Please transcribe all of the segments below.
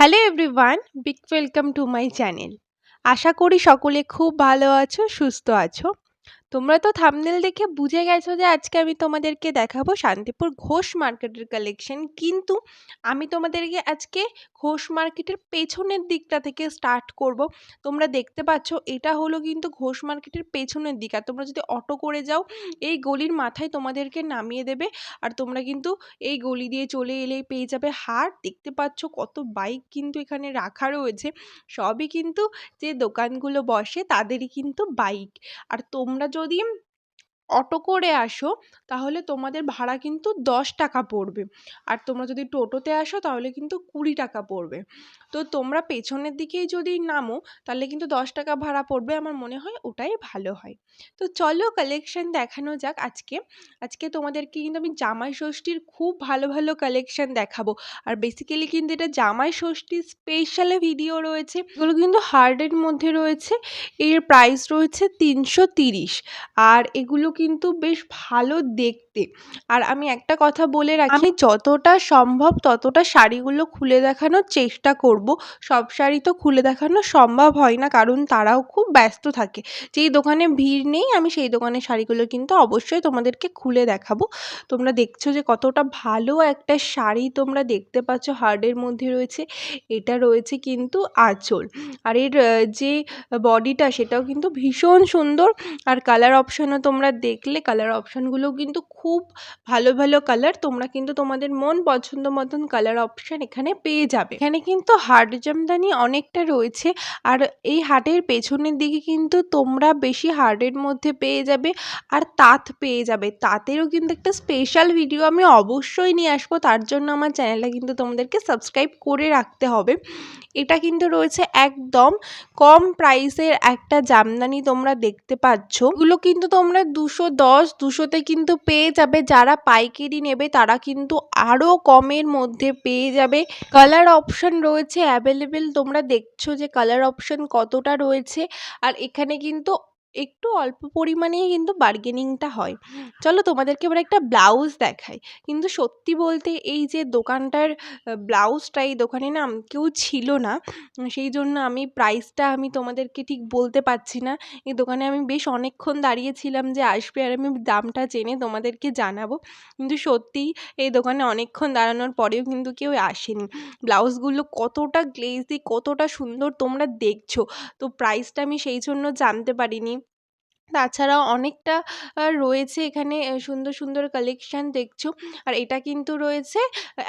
Hello everyone big welcome to my channel আশা করি সকলে খুব ভালো আছো, সুস্থ আছো। তোমরা তো থামনেল দেখে বুঝে গেছো যে আজকে আমি তোমাদেরকে দেখাবো শান্তিপুর ঘোষ মার্কেটের কালেকশন কিন্তু আমি তোমাদেরকে আজকে ঘোষ মার্কেটের পেছনের দিকটা থেকে স্টার্ট করব। তোমরা দেখতে পাচ্ছ, এটা হলো কিন্তু ঘোষ মার্কেটের পেছনের দিক। আর তোমরা যদি অটো করে যাও, এই গলির মাথায় তোমাদেরকে নামিয়ে দেবে। আর তোমরা কিন্তু এই গলি দিয়ে চলে এলেই পেয়ে যাবে হাট দেখতে পাচ্ছ কত বাইক কিন্তু এখানে রাখা রয়েছে। সবই কিন্তু যে দোকানগুলো বসে তাদেরই কিন্তু বাইক আর তোমরা যদি অটো করে আসো, তাহলে তোমাদের ভাড়া কিন্তু দশ টাকা পড়বে। আর তোমরা যদি টোটোতে আসো, তাহলে কিন্তু কুড়ি টাকা পড়বে। তো তোমরা পেছনের দিকেই যদি নামো, তাহলে কিন্তু দশ টাকা ভাড়া পড়বে। আমার মনে হয় ওটাই ভালো হয়। তো চলো কালেকশন দেখানো যাক আজকে। আজকে তোমাদেরকে কিন্তু আমি জামাই ষষ্ঠীর খুব ভালো ভালো কালেকশন দেখাবো। আর বেসিক্যালি কিন্তু এটা জামাই ষষ্ঠীর স্পেশাল ভিডিও রয়েছে। এগুলো কিন্তু হার্ডের মধ্যে রয়েছে। এর প্রাইস রয়েছে তিনশো আর এগুলো কিন্তু বেশ ভালো দেখতে আর আমি একটা কথা বলে রাখি, আমি যতটা সম্ভব ততটা শাড়িগুলো খুলে দেখানোর চেষ্টা করব। সব শাড়ি তো খুলে দেখানো সম্ভব হয় না, কারণ তারাও খুব ব্যস্ত থাকে। যেই দোকানে ভিড় নেই, আমি সেই দোকানের শাড়িগুলো কিন্তু অবশ্যই তোমাদেরকে খুলে দেখাবো। তোমরা দেখছ যে কতটা ভালো একটা শাড়ি তোমরা দেখতে পাচ্ছ হার্ডের মধ্যে রয়েছে, এটা রয়েছে কিন্তু আঁচল। আর এর যে বডিটা সেটাও কিন্তু ভীষণ সুন্দর। আর কালার অপশানও তোমরা দেখলে কালার অপশানগুলোও কিন্তু খুব ভালো ভালো কালার তোমরা কিন্তু তোমাদের মন পছন্দ মতন কালার অপশান এখানে পেয়ে যাবে। এখানে কিন্তু হাট জামদানি অনেকটা রয়েছে, আর এই হাটের পেছনের দিকে কিন্তু তোমরা বেশি হার্ডের মধ্যে পেয়ে যাবে, আর তাঁত পেয়ে যাবে। তাঁতেরও কিন্তু একটা স্পেশাল ভিডিও আমি অবশ্যই নিয়ে আসব, তার জন্য আমার চ্যানেলটা কিন্তু তোমাদেরকে সাবস্ক্রাইব করে রাখতে হবে। এটা কিন্তু রয়েছে একদম কম প্রাইসের একটা জামদানি তোমরা দেখতে পাচ্ছ। এগুলো কিন্তু তোমরা দুশো দশ, দুশোতে কিন্তু পেয়ে যাবে, যারা পাইকারি নেবে তারা কিন্তু আরও কমের মধ্যে পেয়ে যাবে। কালার অপশন রয়েছে অ্যাভেলেবেল তোমরা দেখছ যে কালার অপশন কতটা রয়েছে। আর এখানে কিন্তু একটু অল্প পরিমাণেই কিন্তু বার্গেনিংটা হয়। চলো তোমাদেরকে এবার একটা ব্লাউজ দেখাই। কিন্তু সত্যি বলতে এই যে দোকানটার ব্লাউজটা এই দোকানে না কেউ ছিল না। সেই জন্য আমি প্রাইসটা আমি তোমাদেরকে ঠিক বলতে পারছি না। এই দোকানে আমি বেশ অনেকক্ষণ দাঁড়িয়েছিলাম যে আসবে আর আমি দামটা জেনে তোমাদেরকে জানাব। কিন্তু সত্যিই এই দোকানে অনেকক্ষণ দাঁড়ানোর পরেও কিন্তু কেউ আসেনি। ব্লাউজগুলো কতটা গ্লেজি কতটা সুন্দর তোমরা দেখছ। তো প্রাইসটা আমি সেই জন্য জানতে পারিনি। তাছাড়াও অনেকটা রয়েছে এখানে সুন্দর সুন্দর কালেকশান দেখছ। আর এটা কিন্তু রয়েছে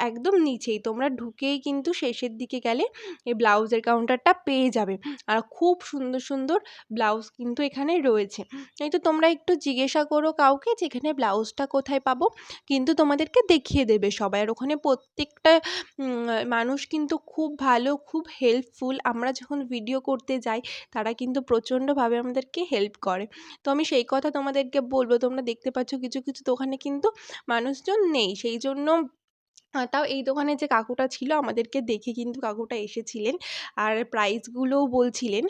একদম নিচেই। তোমরা ঢুকেই কিন্তু শেষের দিকে গেলে এই ব্লাউজের কাউন্টারটা পেয়ে যাবে। আর খুব সুন্দর সুন্দর ব্লাউজ কিন্তু এখানে রয়েছে। এই তো তোমরা একটু জিজ্ঞাসা করো কাউকে যে এখানে ব্লাউজটা কোথায় পাবো? কিন্তু তোমাদেরকে দেখিয়ে দেবে সবাই। আর ওখানে প্রত্যেকটা মানুষ কিন্তু খুব ভালো, খুব হেল্পফুল আমরা যখন ভিডিও করতে যাই, তারা কিন্তু প্রচণ্ডভাবে আমাদেরকে হেল্প করে। তো আমি সেই কথা তোমাদেরকে বলব, তোমরা দেখতে পাচ্ছ কিছু কিছু দোকানে কিন্তু মানুষজন নেই। সেই জন্য তাও এই দোকানে যে কাকুটা ছিল, আমাদেরকে দেখে কিন্তু কাকুটা এসেছিলেন। আর প্রাইসগুলোও বলছিলেন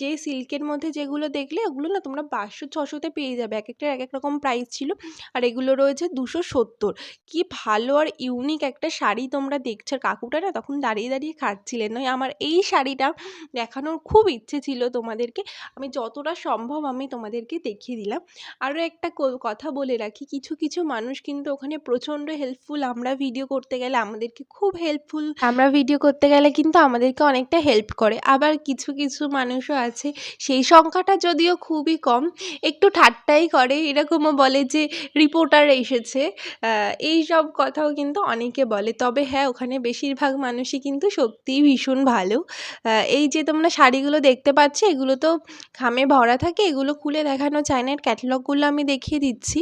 যে সিল্কের মধ্যে যেগুলো দেখলে ওগুলো না তোমরা পাঁচশো ছশোতে পেয়ে যাবে। এক একটার এক এক রকম প্রাইস ছিল। আর এগুলো রয়েছে দুশো সত্তর। কী ভালো আর ইউনিক একটা শাড়ি তোমরা দেখছ। আর কাকুটা না তখন দাঁড়িয়ে দাঁড়িয়ে খাচ্ছিলেন। নয় আমার এই শাড়িটা দেখানোর খুব ইচ্ছে ছিল তোমাদেরকে। আমি যতটা সম্ভব আমি তোমাদেরকে দেখিয়ে দিলাম। আরও একটা কথা বলে রাখি। কিছু কিছু মানুষ কিন্তু ওখানে প্রচণ্ড হেল্পফুল আমরা ভিডিও করতে গেলে আমাদেরকে খুব হেল্পফুল আমরা ভিডিও করতে গেলে কিন্তু আমাদেরকে অনেকটা হেল্প করে। আবার কিছু কিছু মানুষও আছে, সেই সংখ্যাটা যদিও খুবই কম, একটু ঠাট্টাই করে, এরকমও বলে যে রিপোর্টার এসেছে। এই সব কথাও কিন্তু অনেকে বলে। তবে হ্যাঁ ওখানে বেশিরভাগ মানুষই কিন্তু সত্যিই ভীষণ ভালো। এই যে তোমরা শাড়িগুলো দেখতে পাচ্ছ, এগুলো তো খামে ভরা থাকে, এগুলো খুলে দেখানো চায়নার ক্যাটালগুলো আমি দেখিয়ে দিচ্ছি।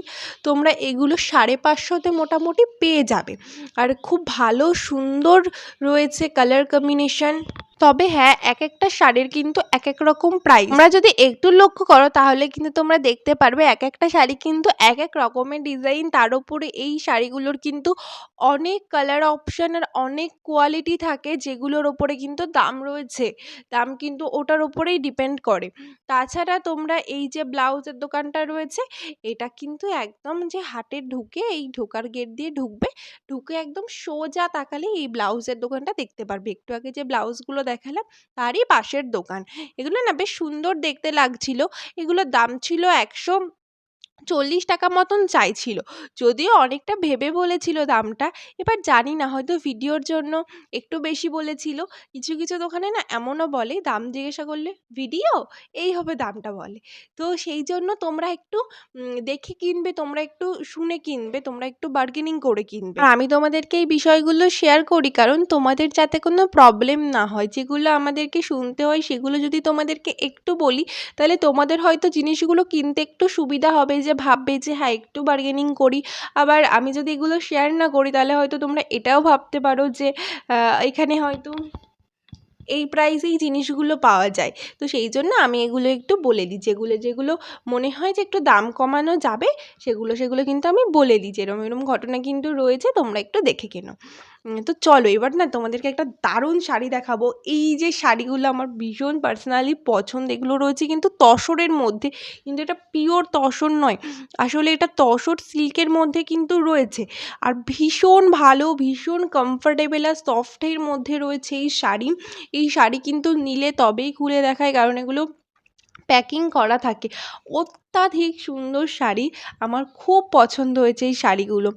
তোমরা এগুলো সাড়ে পাঁচশোতে মোটামুটি পেয়ে যাবে। আর খুব ভালো সুন্দর রয়েছে কালার কম্বিনেশন তবে হ্যাঁ এক একটা শাড়ির কিন্তু এক এক রকম প্রাইস তোমরা যদি একটু লক্ষ্য করো, তাহলে কিন্তু তোমরা দেখতে পারবে এক একটা শাড়ি কিন্তু এক এক রকমের ডিজাইন তার উপরে এই শাড়িগুলোর কিন্তু অনেক কালার অপশন আর অনেক কোয়ালিটি থাকে, যেগুলোর ওপরে কিন্তু দাম রয়েছে। দাম কিন্তু ওটার ওপরেই ডিপেন্ড করে। তাছাড়া তোমরা এই যে ব্লাউজের দোকানটা রয়েছে, এটা কিন্তু একদম যে হাটে ঢুকে এই ঢোকার গেট দিয়ে ঢুকবে। ঢুকে একদম সোজা তাকালে এই ব্লাউজের দোকানটা দেখতে পারবে। একটু আগে যে ব্লাউজগুলো দেখালাম তারই পাশের দোকান। এগুলো না বেশ সুন্দর দেখতে লাগছিল। এগুলোর দাম ছিল একশো চল্লিশ টাকা মতন চাইছিল। যদিও অনেকটা ভেবে বলেছিল দামটা, এবার জানি না, হয়তো ভিডিওর জন্য একটু বেশি বলেছিল। কিছু কিছু দোকানে না এমনও বলে, দাম জিজ্ঞাসা করলে, ভিডিও? এই হবে দামটা বলে। তো সেই জন্য তোমরা একটু দেখে কিনবে, তোমরা একটু শুনে কিনবে, তোমরা একটু বার্গেনিং করে কিনবে। আর আমি তোমাদেরকে এই বিষয়গুলো শেয়ার করি, কারণ তোমাদের যাতে কোনো প্রবলেম না হয়, যেগুলো আমাদেরকে শুনতে হয়, সেগুলো যদি তোমাদেরকে একটু বলি, তাহলে তোমাদের হয়তো জিনিসগুলো কিনতে একটু সুবিধা হবে যে ভাববে যে হ্যাঁ একটু বার্গেনিং করি। আবার আমি যদি এগুলো শেয়ার না করি, তাহলে হয়তো তোমরা এটাও ভাবতে পারো যে এখানে হয়তো এই প্রাইসেই জিনিসগুলো পাওয়া যায়। তো সেই জন্য আমি এগুলো একটু বলে দিই। যেগুলো যেগুলো মনে হয় যে একটু দাম কমানো যাবে, সেগুলো সেগুলো কিন্তু আমি বলে দিই। যে এরম এরম ঘটনা কিন্তু রয়েছে, তোমরা একটু দেখে কেনো। তো চলো এবার না তোমাদেরকে একটা দারুণ শাড়ি দেখাবো। এই যে শাড়িগুলো আমার ভীষণ পার্সোনালি পছন্দ, এগুলো রয়েছে কিন্তু তসরের মধ্যে। কিন্তু এটা পিওর তসর নয়। আসলে এটা তসর সিল্কের মধ্যে কিন্তু রয়েছে। আর ভীষণ ভালো, ভীষণ কমফোর্টেবল আর সফটের মধ্যে রয়েছে এই শাড়ি। এই শাড়ি কিন্তু নিলে তবেই খুলে দেখায় কারণ এগুলো প্যাকিং করা থাকে। অত্যাধিক সুন্দর শাড়ি আমার খুব পছন্দ হয়েছে এই শাড়িগুলো।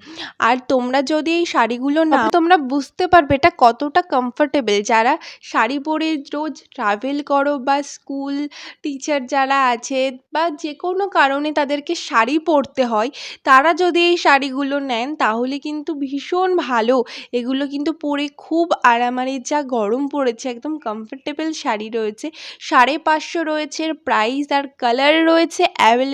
আর তোমরা যদি এই শাড়িগুলো না তোমরা বুঝতে পারবে এটা কতটা কমফোর্টেবল যারা শাড়ি পরে রোজ ট্রাভেল করো বা স্কুল টিচার যারা আছে বা যে কোনো কারণে তাদেরকে শাড়ি পরতে হয়, তারা যদি এই শাড়িগুলো নেন তাহলে কিন্তু ভীষণ ভালো। এগুলো কিন্তু পরে খুব আরামারি, যা গরম পড়েছে, একদম কমফোর্টেবল শাড়ি রয়েছে। সাড়ে পাঁচশো রয়েছে প্রাইস আর কালার রয়েছে অ্যাভেলেবেল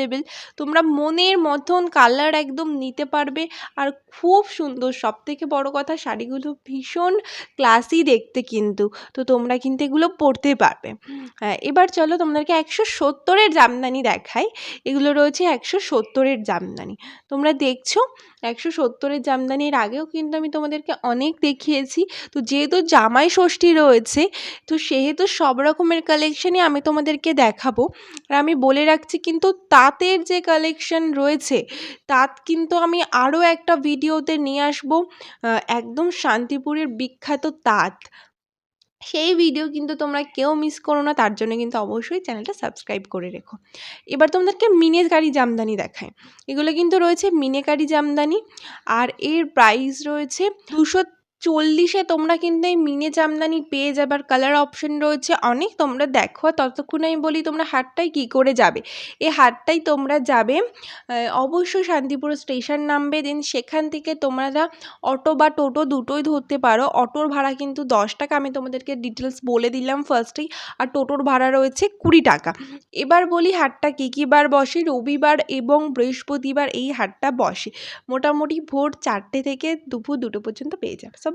তোমরা মনের মতন কালার একদম নিতে পারবে। আর খুব সুন্দর সব থেকে বড়ো কথা শাড়িগুলো ভীষণ ক্লাসি দেখতে কিন্তু। তো তোমরা কিন্তু এগুলো পরতে পারবে। হ্যাঁ এবার চলো তোমাদেরকে একশো সত্তরের জামদানি দেখাই। এগুলো রয়েছে একশো সত্তরের জামদানি। তোমরা দেখছ একশো সত্তরের জামদানির আগেও কিন্তু আমি তোমাদেরকে অনেক দেখিয়েছি। তো যেহেতু জামাই ষষ্ঠী রয়েছে, তো সেহেতু সব রকমের কালেকশানই আমি তোমাদেরকে দেখাবো। আর আমি বলে রাখছি কিন্তু তাঁতের যে কালেকশান রয়েছে, তাঁত কিন্তু আমি আরও একটা ভিডিওতে নিয়ে আসব। একদম শান্তিপুরের বিখ্যাত তাঁত। সেই ভিডিও কিন্তু তোমরা কেউ মিস করো না, তার জন্য কিন্তু অবশ্যই চ্যানেলটা সাবস্ক্রাইব করে রেখো। এবার তোমাদেরকে মিনেকারি জামদানি দেখায় এগুলো কিন্তু রয়েছে মিনেকারি জামদানি, আর এর প্রাইস রয়েছে দুশো চল্লিশে তোমরা কিন্তু এই মিনে জামদানি পেয়ে যাবে আর কালার অপশন রয়েছে। অনেক তোমরা দেখো ততক্ষণে আমি বলি তোমরা হাটটায় কী করে যাবে। এই হাটটায় তোমরা যাবে অবশ্যই শান্তিপুর স্টেশন নামবে দেন সেখান থেকে তোমরা অটো বা টোটো দুটোই ধরতে পারো। অটোর ভাড়া কিন্তু দশ টাকা, আমি তোমাদেরকে ডিটেলস বলে দিলাম ফার্স্টেই আর টোটোর ভাড়া রয়েছে কুড়ি টাকা। এবার বলি হাটটা কী কী বার বসে? রবিবার এবং বৃহস্পতিবার এই হাটটা বসে। মোটামুটি ভোর চারটে থেকে দুপুর দুটো পর্যন্ত পেয়ে যাবে। So by